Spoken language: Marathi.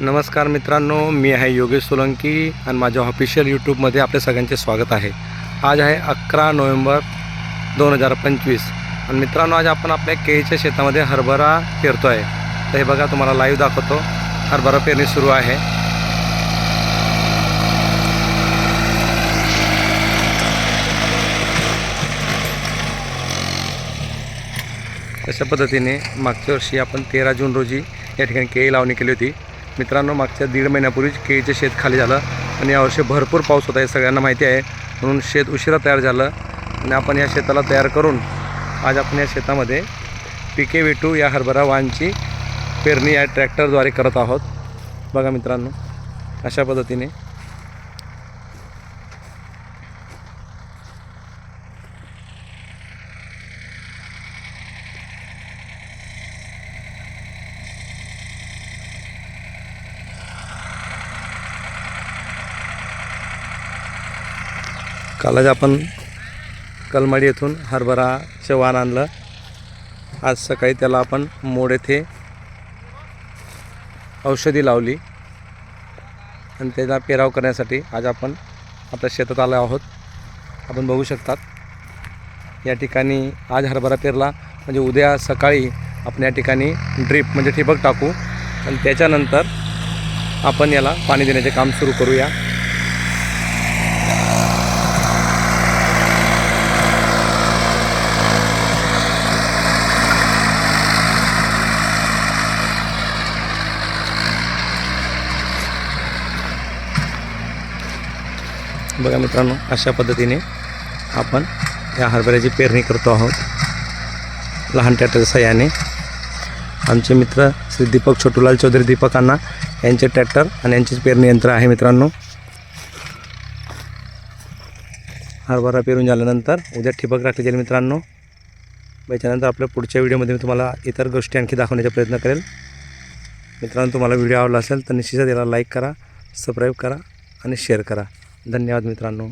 नमस्कार मित्रांनो मी आहे योगेश सोलंकी आणि माझ्या ऑफिशियल यूट्यूबमध्ये आपल्या सगळ्यांचे स्वागत आहे. आज आहे अकरा नोव्हेंबर दोन हजार पंचवीस आणि मित्रांनो आज आपण आपल्या केळीच्या शेतामध्ये हरभरा पेरतो आहे तर हे बघा तुम्हाला लाईव्ह दाखवतो. हरभरा पेरणी सुरू आहे. अशा पद्धतीने मागच्या वर्षी आपण तेरा जून रोजी या ठिकाणी केळी लावणी केली होती. मित्रांनो मागच्या दीड महिन्यापूर्वीच केळीचे शेत खाली झालं आणि यावर्षी भरपूर पाऊस होता हे सगळ्यांना माहिती आहे. म्हणून शेत उशिरा तयार झालं आणि आपण या शेताला तयार करून आज आपण या शेतामध्ये पिके विटू या हरभरा वाहनची पेरणी या ट्रॅक्टरद्वारे करत आहोत. बघा मित्रांनो अशा पद्धतीने कालच आपण कलमाडी येथून हरभराचे वाण आणलं. आज सकाळी त्याला आपण मोड येथे औषधी लावली. आणि त्याचा पेराव करण्यासाठी आज आपण आपल्या शेतात आलो आहोत. आपण बघू शकतात. या ठिकाणी आज हरभरा पेरला. म्हणजे उद्या सकाळी आपण या ठिकाणी ड्रीप म्हणजे ठिबक टाकू. आणि त्याच्यानंतर आपण याला पाणी देण्याचे काम सुरू करूया. बघा मित्रांनो अशा पद्धतीने आपण या हरभऱ्याची पेरणी करतो आहोत. लहान ट्रॅक्टरच्या सहाय्याने. आमचे मित्र श्री दीपक छोटूलाल चौधरी दीपकांना यांचे ट्रॅक्टर आणि यांचेच पेरणी यंत्र आहे मित्रांनो. हरभरा पेरून झाल्यानंतर उद्या ठिबक राखले जाईल मित्रांनो. याच्यानंतर आपल्या पुढच्या व्हिडिओमध्ये मी तुम्हाला इतर गोष्टी आणखी दाखवण्याचा प्रयत्न करेल. मित्रांनो तुम्हाला व्हिडिओ आवडला असेल तर निश्चितच याला लाईक करा सबस्क्राईब करा आणि शेअर करा. धन्यवाद मित्रांनो.